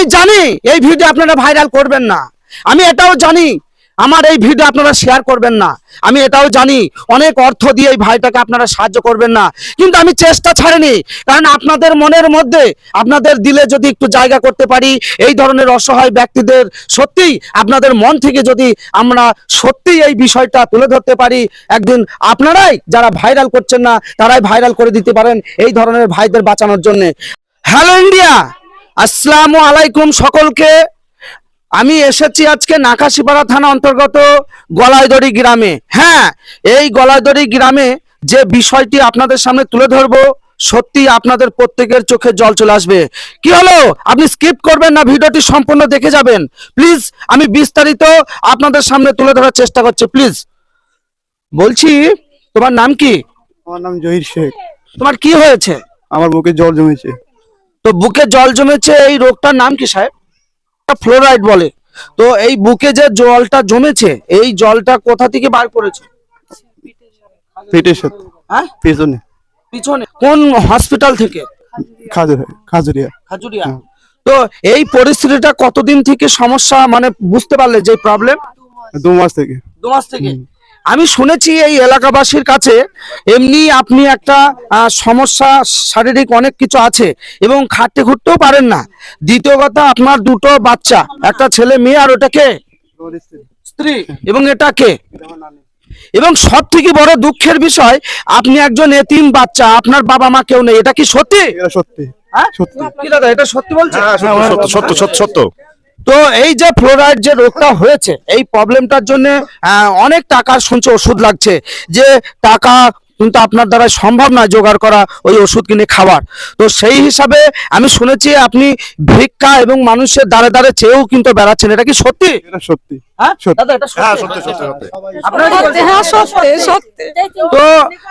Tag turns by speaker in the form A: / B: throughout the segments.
A: আমি জানি এই ভিডিও আপনারা ভাইরাল করবেন না। আমি এটাও জানি, আমার এই ভিডিও আপনারা শেয়ার করবেন না। আমি এটাও জানি, অনেক অর্থ দিয়ে এই ভাইটাকে আপনারা সাহায্য করবেন না। কিন্তু আমি চেষ্টা ছাড়িনি, কারণ আপনাদের মনের মধ্যে, আপনাদের দিলে যদি একটু জায়গা করতে পারি, এই ধরনের অসহায় ব্যক্তিদের সত্যিই আপনাদের মন থেকে যদি আমরা সত্যি এই বিষয়টা তুলে ধরতে পারি, একদিন আপনারাই যারা ভাইরাল করছেন না, তারাই ভাইরাল করে দিতে পারেন এই ধরনের ভাইদের বাঁচানোর জন্য। হ্যালো ইন্ডিয়া আসসালামু আলাইকুম সকলকে। আমি এসেছি আজকে নাকাশিপাড়া থানা অন্তর্গত গলায়দড়ি গ্রামে। হ্যাঁ এই গলায়দড়ি গ্রামে যে বিষয়টি আপনাদের সামনে তুলে ধরবো সত্যি আপনাদের প্রত্যেকের চোখে জল চলে আসবে। কি হলো? আপনি স্কিপ করবেন না ভিডিওটি সম্পূর্ণ দেখে যাবেন। প্লিজ আমি বিস্তারিত আপনাদের সামনে তুলে ধরার চেষ্টা করছি প্লিজ বলছি তোমার নাম কি?
B: আমার নাম জহির শেখ।
A: তোমার কি হয়েছে?
B: আমার বুকে জল জমেছে।
A: তো বুকে জল জমেছে এই রোগটার নাম কি সাহেব? ফ্লোরাইড বলে। তো এই বুকে যে জলটা জমেছে এই জলটা কোথা থেকে বার করেছে?
B: পেটের সাথে
A: হ্যাঁ?
B: পেছনে।
A: পিছনে। কোন হসপিটাল থেকে?
B: খাজুরিয়া।
A: খাজুরিয়া। তো এই পরিস্থিতিটা কতদিন থেকে সমস্যা মানে বুঝতে পারলে যে প্রবলেম
B: দু মাস থেকে।
A: দু মাস থেকে। আমি শুনেছি এই এলাকাবাসীর কাছে এমনি আপনি একটা সমস্যা শারীরিক অনেক কিছু আছে এবং খাটতে খুঁটতেও পারেন না। দ্বিতীয় কথা আপনার দুটো বাচ্চা একটা ছেলে মেয়ে আর ওটাকে স্ত্রী। এবং এটা কে? এবং সব থেকে বড় দুঃখের বিষয় আপনি একজন এতিম বাচ্চা আপনার বাবা মা কেউ নেই এটা কি সত্যি?
B: সত্যি।
A: হ্যাঁ?
B: সত্যি।
A: কি দাদা এটা সত্যি বলছেন?
C: সত্য সত্য সত্য সত্য।
A: তো এই যে ফ্লোরাইড যে রোগটা হয়েছে এই প্রবলেমটার জন্য অনেক টাকা শুনছে ওষুধ লাগছে। যে টাকা কিন্তু আপনার দ্বারা সম্ভব নয় জোগাড় করা ওই ওষুধ কিনে খাওয়ার। তো সেই হিসাবে আমি শুনেছি আপনি ভিক্ষা এবং মানুষের দ্বারে দ্বারে চেয়েও কিন্তু বেড়াচ্ছেন। এটা কি সত্যি?
B: সত্যি।
A: হ্যাঁ?
C: হ্যাঁ?
D: হ্যাঁ
A: তো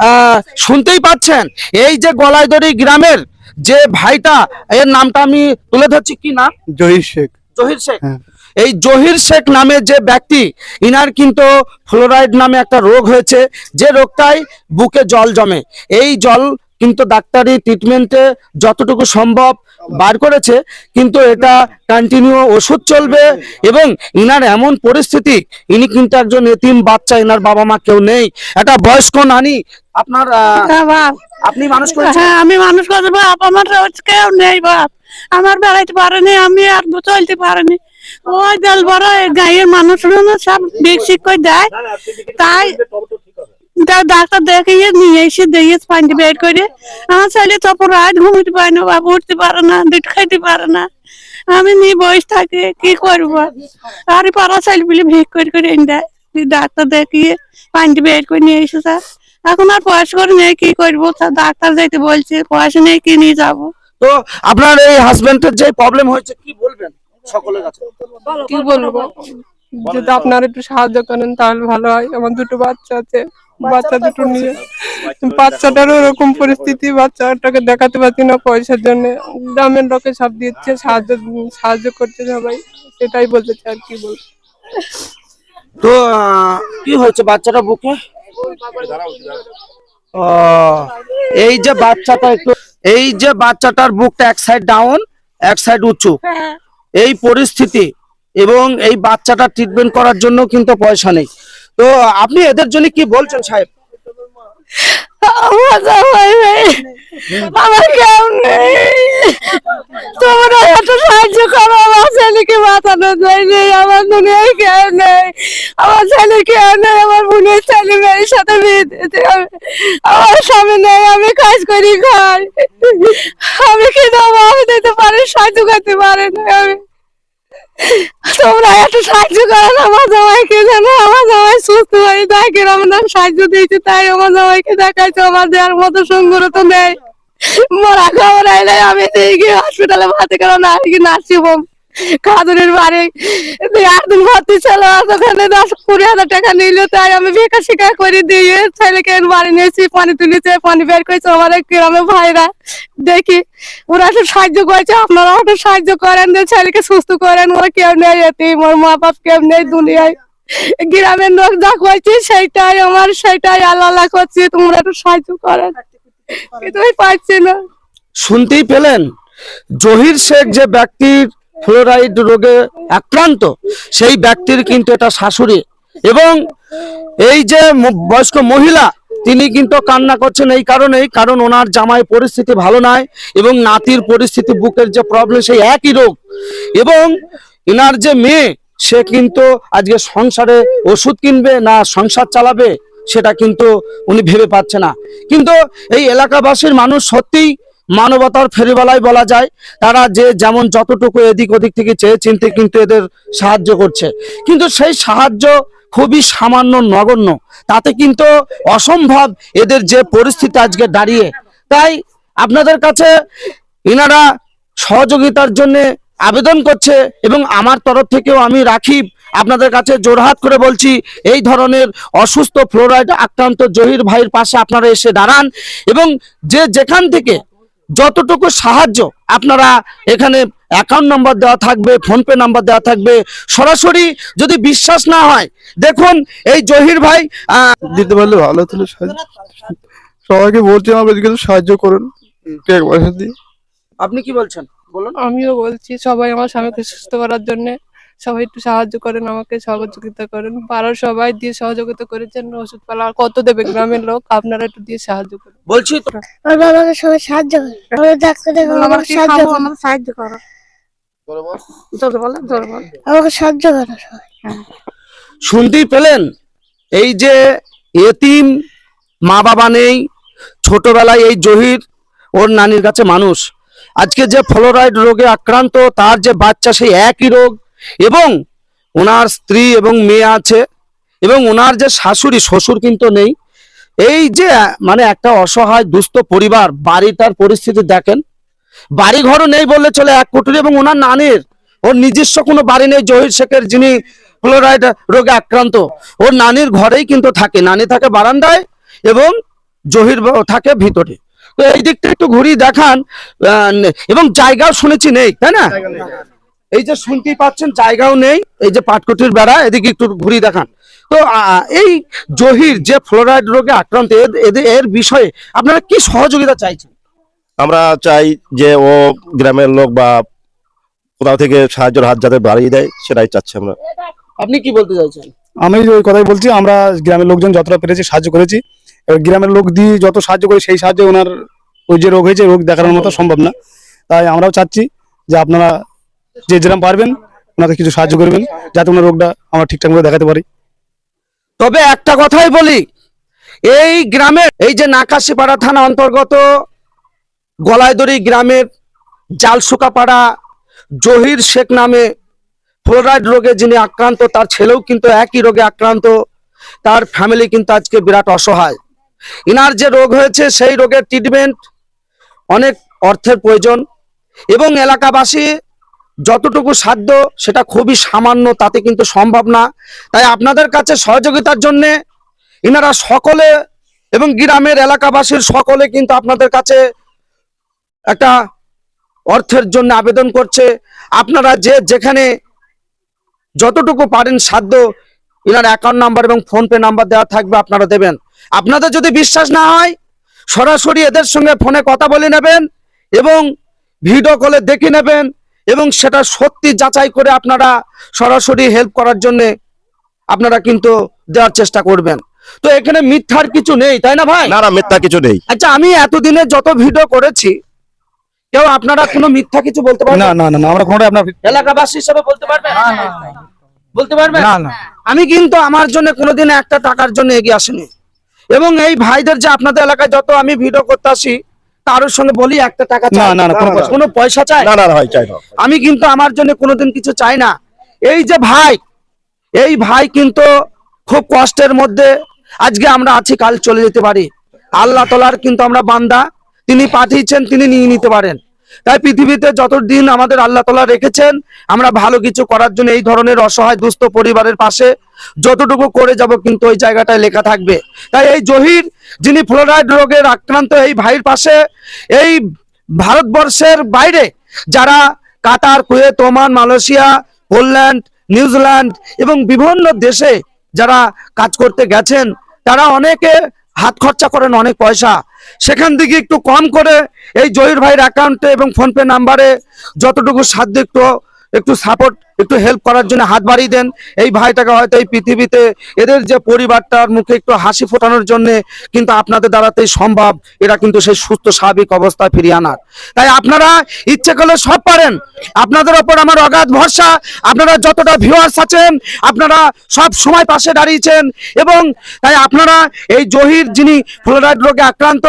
A: আহ, শুনতেই পাচ্ছেন এই যে গলাইদড়ি গ্রামের যে ভাইটা এর নামটা আমি তুলে ধরছি। কি নাম?
B: জহির শেখ।
A: জহির শেখ।
B: হ্যাঁ।
A: এই জহির শেখ নামে যে ব্যক্তি ইনার কিন্তু ফ্লোরাইড নামে একটা রোগ হয়েছে যে রোগটাই বুকে জল জমে। এই জল কিন্তু ডাক্তারি ট্রিটমেন্টে যতটুকু সম্ভব বার করেছে কিন্তু এটা কন্টিনিউ ওষুধ চলবে এবং ইনার এমন পরিস্থিতি ইনি কিন্তু একজন এতিম বাচ্চা ইনার বাবা মা কেউ নেই। একটা বয়স্ক নানি আপনার
D: হ্যাঁ
A: আপনি মানুষ করেছেন?
D: হ্যাঁ আমি মানুষ করতে বাপ। আমার কেউ নেই বাপ। আমার বেড়াইতে পারেনি, আমি আর চলতে পারিনি। ওই জল বড় গাঁয়ের মানুষগুলো সব বিকশিক করে দেয়। তাই ডাক্তার দেখিয়ে নিয়ে এসে করে। আমার ছেলে রাত পারে না উঠতে পারে না খাইতে পারে না। আমি নিয়ে বসে থাকি, কি করব? আর পাড়া ছেলে বলে ভিক করে করে এনে দেয়। ডাক্তার দেখিয়ে পানি বের করে নিয়ে এসে স্যার এখন আর পয়সা করে নেই, কি করব? ডাক্তার যাইতে বলছে পয়সা নেই, কি নিয়ে যাব?
A: তো আপনার এই হাজবেন্ডের যে প্রবলেম হয়েছে কি বলবেন সকলের কাছে?
E: কি বলব? যদি আপনারা একটু সাহায্য করেন তাহলে ভালো হয়। আমার দুটো বাচ্চা আছে। বাচ্চা দুটো নিয়ে বাচ্চাটারও ওরকম পরিস্থিতি বাচ্চাটাকে দেখাতে পারছি না পয়সার জন্য। গ্রামের লোকে সব দিচ্ছে সাহায্য সাহায্য করছে সবাই। সেটাই বলতে চাই আর কি বলব।
A: তো আহ, কি হয়েছে বাচ্চাটা বুকে? ও, এই যে বাচ্চাটা একটু এই যে বাচ্চাটার বুকটা এক সাইড ডাউন এক সাইড উঁচু এই পরিস্থিতি এবং এই বাচ্চাটা ট্রিটমেন্ট করার জন্য কিন্তু পয়সা নেই। তো আপনি এদের জন্য কি বলছেন সাহেব?
D: আমার কেউ নেই। তোমরা সাহায্য করো, আমার ছেলেকে বাঁচানো যায়নি আমার দুনিয়ায় কেউ নেই। আমার ছেলে কেউ নেই, আমার বোনের ছেলে মেয়ের সাথে বিয়ে দিতে হবে। আমার স্বামী নেই, আমি কাজ করি খাই আমি কি দেবো? আমি দিতে পারি সাহায্য করতে পারি না আমি। তোমরা একটু সাহায্য করো না, আমার জামাইকে জানো, আমার জামাই সুস্থ হয়ে থাকে, আমরা সাহায্য দিয়েছি, তাই আমার জামাইকে দেখাইছো আমার দেওয়ার মতো সঙ্গর তো নেই। মরা খবর আইলে আমি দেখি হসপিটালে ভর্তি করো না, কি নার্সিং খাদুরের বাড়ি। আট দিন ভর্তি ছিল ওখানে দশ কুড়ি হাজার টাকা নিল, তাই আমি বেকার শিকার করে দিয়ে ছেলেকে বাড়ি নিয়েছি পানি তুলেছে, পানি বের করেছে, আমার এই গ্রামে ভাইরা। দেখি, ওরা একটু সাহায্য করেছে, আপনারা একটু সাহায্য করেন, যে ছেলেকে সুস্থ করেন, ওরা কেউ নেই এতে, মোর মা বাপ কেউ নেই দুনিয়ায়। গ্রামের লোক যা করছে সেইটাই আমার, সেটাই আল্লাহ করছে, তোমরা একটু সাহায্য করেন।
A: শুনতেই পেলেন? জহির শেখ যে ব্যক্তির ফ্লোরাইড রোগে আক্রান্ত, সেই ব্যক্তির কিন্তু এটা শাশুড়ি। এবং এই যে বয়স্ক মহিলা, তিনি কিন্তু কান্না করছেন এই কারণেই, কারণ ওনার জামাই পরিস্থিতি ভালো নয় এবং নাতির পরিস্থিতি, বুকের যে প্রবলেম সেই একই রোগ। এবং এনার যে মেয়ে, সে কিন্তু আজকে সংসারে ওষুধ কিনবে না সংসার চালাবে? সেটা কিন্তু উনি ভেবে পাচ্ছে না। কিন্তু এই এলাকাবাসীর মানুষ সত্যিই মানবতার ফেরিবালাই বলা যায়, তারা যে যেমন যতটুকু এদিক ওদিক থেকে চেয়ে চিনতে কিন্তু এদের সাহায্য করছে। কিন্তু সেই সাহায্য খুবই সামান্য, নগণ্য। তাতে কিন্তু অসম্ভব এদের যে পরিস্থিতি আজকে দাঁড়িয়ে। তাই আপনাদের কাছে এনারা সহযোগিতার জন্য আবেদন করছে এবং আমার তরফ থেকেও আমি রাখি। আপনাদের কাছে জোরহাত করে বলছি এই ধরনের অসুস্থ ফ্লোরাইড আক্রান্ত জহির ভাইয়ের পাশে আপনারা এসে দাঁড়ান এবং যে যেখান থেকে যতটুকু সাহায্য আপনারা এখানে অ্যাকাউন্ট নাম্বার দেওয়া থাকবে ফোনপে নাম্বার দেওয়া থাকবে সরাসরি যদি বিশ্বাস না হয় দেখুন এই জহির ভাই আহ,
B: দিতে পারলে ভালো হতো সবাইকে বলছি আমাকে কিছু সাহায্য করুন
A: আপনি কি বলছেন? বলুন।
E: আমিও বলছি সবাই আমার স্বামীকে সুস্থ করার জন্য। সবাই একটু সাহায্য করেন আমাকে সহযোগিতা করেন। পাড়ার সবাই দিয়ে সহযোগিতা করেছেন ওষুধ পালা আর কত দেবে গ্রামের লোক আপনারা একটু দিয়ে সাহায্য করুন।
A: বলছি
D: আমার বাবাকে সবাই সাহায্য করে। আমাদের ডাক্তার দেখো আমাকে সাহায্য করো।
C: আমাদের সাহায্য করো।
D: আমাকে সাহায্য করো সবাই।
A: শুনতেই পেলেন? এই যে এতিম মা বাবা নেই ছোটবেলায় এই জহির ওর নানির কাছে মানুষ। আজকে যে ফ্লোরাইড রোগে আক্রান্ত তার যে বাচ্চা সেই একই রোগ এবং ওনার স্ত্রী এবং মেয়ে আছে, এবং ওনার যে শাশুড়ি, শ্বশুর কিন্তু নেই। এই যে মানে একটা অসহায়, দুস্থ পরিবার বাড়িটার পরিস্থিতি দেখেন। বাড়ি ঘরও নেই বললে চলে এক কুটুরি এবং ওনার নানির। ওর নিজস্ব কোনো বাড়ি নেই, জহির শেখের যিনি ফ্লোরাইড রোগে আক্রান্ত। ওর নানির ঘরেই কিন্তু থাকে। নানি থাকে বারান্দায় এবং জহির থাকে ভিতরে। তো এই দিকটা একটু ঘুরিয়ে দেখান এবং জায়গাও শুনেছি নেই, তাই না? এই যে শুনতেই পাচ্ছেন জায়গাও নেই এই যে পাটকুটির বেড়া এদিকে একটু ঘুরিয়ে দেখান। তো এই জহির যে ফ্লোরাইড রোগে আক্রান্ত এর- এদের এর বিষয়ে আপনারা কি সহযোগিতা চাইছেন?
F: আমরা চাই যে ও গ্রামের লোক বা কোথাও থেকে সাহায্যের হাত যাতে বাড়িয়ে দেয় সেটাই চাচ্ছি আমরা।
A: আপনি কি বলতে চাইছেন?
G: আমি ওই কথাই বলছি আমরা গ্রামের লোকজন যতটা পেরেছি সাহায্য করেছি। এবার গ্রামের লোক দিয়ে যত সাহায্য করি সেই সাহায্যে ওনার ওই যে রোগ হয়েছে রোগ দেখানোর মতো সম্ভব না। তাই আমরাও চাচ্ছি যে আপনারা যে যেরকম পারবেন, ওনাকে কিছু সাহায্য করবেন, যাতে ওনার রোগটা আমরা ঠিকঠাক মতো দেখাতে পারি।
A: তবে একটা কথাই বলি, এই গ্রামের, এই যে নাকাশিপাড়া থানা অন্তর্গত গলায়দড়ি গ্রামের জালসুকাপাড়া জহির শেখ নামে ফ্লোরাইড রোগে যিনি আক্রান্ত, তার ছেলেও কিন্তু একই রোগে আক্রান্ত, তার ফ্যামিলি কিন্তু আজকে বিরাট অসহায়। ইনার যে রোগ হয়েছে, সেই রোগের ট্রিটমেন্ট অনেক অর্থের প্রয়োজন। এবং এলাকাবাসী যতটুকু সাধ্য সেটা খুবই সামান্য, তাতে কিন্তু সম্ভব না। তাই আপনাদের কাছে সহযোগিতার জন্য ইনারা সকলে এবং গ্রামের এলাকাবাসীর সকলে কিন্তু আপনাদের কাছে একটা অর্থের জন্য আবেদন করছে। আপনারা যে যেখানে যতটুকু পারেন সাধ্য ইনার অ্যাকাউন্ট নাম্বার এবং ফোন পে নাম্বার দেওয়া থাকবে, আপনারা দেবেন। আপনাদের যদি বিশ্বাস না হয়, সরাসরি এদের সঙ্গে ফোনে কথা বলে নেবেন এবং ভিডিও কলে দেখে নেবেন। এবং সেটা সত্যি যাচাই করে আপনারা সরাসরি হেল্প করার জন্য আপনারা কিন্তু দেওয়ার চেষ্টা করবেন। তো এখানে মিথ্যার কিছু নেই তাই না ভাই?
F: না না মিথ্যা কিছু নেই।
A: আচ্ছা আমি এতদিনে যত ভিডিও করেছি কেউ আপনারা কোনো মিথ্যা কিছু বলতে
G: না
A: পারবেন?
G: না না না আমরা কোনোটাই আপনার
A: এলাকাবাসী হিসেবে বলতে পারবেন? বলতে পারবেন?
G: না না।
A: আমি কিন্তু আমার জন্য কোনোদিন একটা টাকার জন্য এগিয়ে আসিনি। এবং এই ভাইদের যে আপনাদের এলাকায় যত আমি ভিডিও করতে আসি কারোর সঙ্গে বলি একটা টাকা চাই।
G: না, না, না, কোনো পয়সা-
A: কোনো পয়সা চাই?
F: না না ভাই চাই না
A: আমি কিন্তু আমার জন্য কোনোদিন কিছু চাই না। এই যে ভাই এই ভাই কিন্তু খুব কষ্টের মধ্যে আজকে আমরা আছি কাল চলে যেতে পারি। আল্লাহ তোলার কিন্তু আমরা বান্দা। তিনি পাঠিয়েছেন তিনি নিয়ে নিতে পারেন। তাই পৃথিবীতে যতদিন আমাদের আল্লাহ তালা রেখেছেন, আমরা ভালো কিছু করার জন্য এই ধরনের অসহায় দুস্থ পরিবারের পাশে যতটুকু করে যাব কিন্তু ওই জায়গাটায় লেখা থাকবে। তাই এই জহির, যিনি ফ্লোরাইড রোগের আক্রান্ত এই ভাইয়ের পাশে, এই ভারতবর্ষের বাইরে যারা Qatar, Kuwait, Oman, Malaysia, Poland, New Zealand এবং বিভিন্ন দেশে যারা কাজ করতে গেছেন, তারা অনেকে হাত খরচা করেন অনেক পয়সা। সেখান থেকে একটু কম করে এই জহির ভাইয়ের অ্যাকাউন্টে এবং ফোনপে নাম্বারে যতটুকু সাধ্য একটু একটু সাপোর্ট একটু হেল্প করার জন্য হাত বাড়িয়ে দেন। এই ভাইটাকে হয়তো এই পৃথিবীতে এদের যে পরিবারটার মুখে একটু হাসি ফোটানোর জন্য কিন্তু আপনাদের দ্বারাতেই সম্ভব। এরা কিন্তু সেই সুস্থ, স্বাভাবিক অবস্থায় ফিরিয়ে আনার। তাই আপনারা ইচ্ছে করলে সব পারেন। আপনাদের ওপর আমার অগাধ ভরসা। আপনারা যতটা ভিউয়ার্স আছেন, আপনারা সব সময় পাশে দাঁড়িয়েছেন। এবং তাই আপনারা এই জহির যিনি ফ্লোরাইড রোগে আক্রান্ত,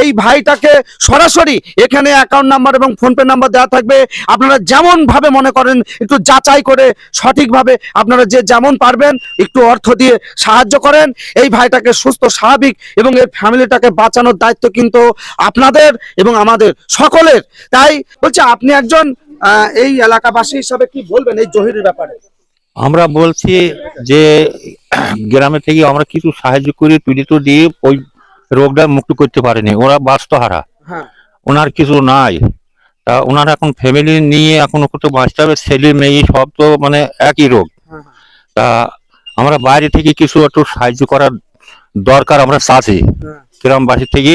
A: এই ভাইটাকে সরাসরি এখানে অ্যাকাউন্ট নাম্বার এবং ফোনপে নাম্বার দেওয়া থাকবে। আপনারা যেমন ভাবে মনে করেন, একটু যাচাই করে সঠিকভাবে আপনারা যে যেমন পারবেন একটু অর্থ দিয়ে সাহায্য করেন। এই ভাইটাকে সুস্থ স্বাভাবিক এবং এর ফ্যামিলিটাকে বাঁচানোর দায়িত্ব কিন্তু আপনাদের এবং আমাদের সকলের। তাই বলছে আপনি একজন এই এলাকাবাসী হিসাবে কি বলবেন এই জহিরের ব্যাপারে?
H: আমরা বলছি যে গ্রামে থেকে আমরা কিছু সাহায্য করি পীড়িত দিয়ে ওই রোগটা মুক্ত করতে পারেনি। ওরা বাস্তহারা।
A: হ্যাঁ।
H: ওনার কিছু নাই। তা ওনার এখন ফ্যামিলি নিয়ে এখন একটু বাঁচতে হবে ছেলে মেয়ে সব তো মানে একই রোগ।
A: হ্যাঁ,
H: তা আমরা বাইরে থেকে কিছু একটু সাহায্য করার দরকার আমরা চাচ্ছি
A: হ্যাঁ।
H: গ্রামবাসী থেকে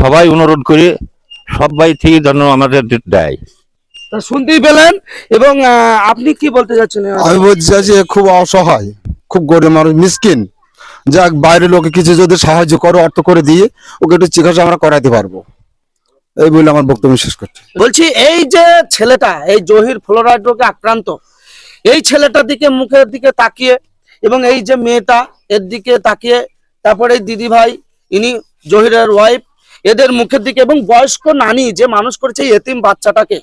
H: সবাই অনুরোধ করে সবাই থেকে যেন আমাদের দেয়।
A: তা শুনতেই পেলেন এবং আপনি কি বলতে চাচ্ছেন?
B: আমি বলতে চাইছি খুব অসহায় খুব গরিব মানুষ মিসকিন। যাক বাইরের লোকে কিছু যদি সাহায্য করো অর্থ করে দিয়ে ওকে একটু চিকিৎসা আমরা করাইতে পারব। এই বলে আমার বক্তব্য শেষ করছি।
A: বলছি, এই যে ছেলেটা, এই জহির ফ্লোরাইড রোগে আক্রান্ত, এই ছেলেটার দিকে, মুখের দিকে তাকিয়ে এবং এই যে মেয়েটা, এর দিকে তাকিয়ে, তারপরে দিদি ভাই ইনি জহিরের ওয়াইফ এদের মুখের দিকে এবং বয়স্ক নানি যে মানুষ করেছে এতিম বাচ্চাটাকে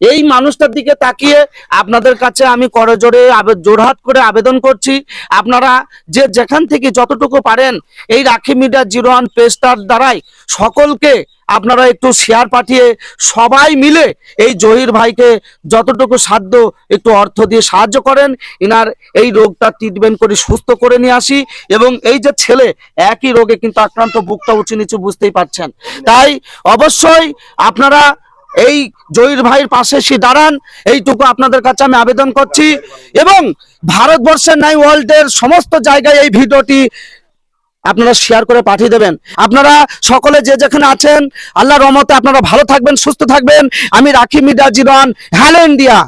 A: এই মানুষটার দিকে তাকিয়ে আপনাদের কাছে আমি করজোরে আবে- জোরহাট করে আবেদন করছি। আপনারা যে যেখান থেকে যতটুকু পারেন এই রাখি মিডিয়া জিরো ওয়ান পেজটার দ্বারাই সকলকে আপনারা একটু শেয়ার পাঠিয়ে সবাই মিলে এই জহির ভাইকে যতটুকু সাধ্য একটু অর্থ দিয়ে সাহায্য করেন। ইনার এই রোগটা ট্রিটমেন্ট করে সুস্থ করে নিয়ে আসি এবং এই যে ছেলে একই রোগে কিন্তু আক্রান্ত, বুকটা উঁচু নিচু বুঝতেই পারছেন। তাই অবশ্যই আপনারা এই জহির ভাইয়ের পাশে সে দাঁড়ান। এইটুকু আপনাদের কাছে আমি আবেদন করছি। এবং ভারতবর্ষের নাই ওয়ার্ল্ডের সমস্ত জায়গায় এই ভিডিওটি আপনারা শেয়ার করে পাঠিয়ে দেবেন। আপনারা সকলে যে যেখানে আছেন আল্লাহ রহমতে আপনারা ভালো থাকবেন, সুস্থ থাকবেন। আমি রাখি মিডা জীবন হ্যালো ইন্ডিয়া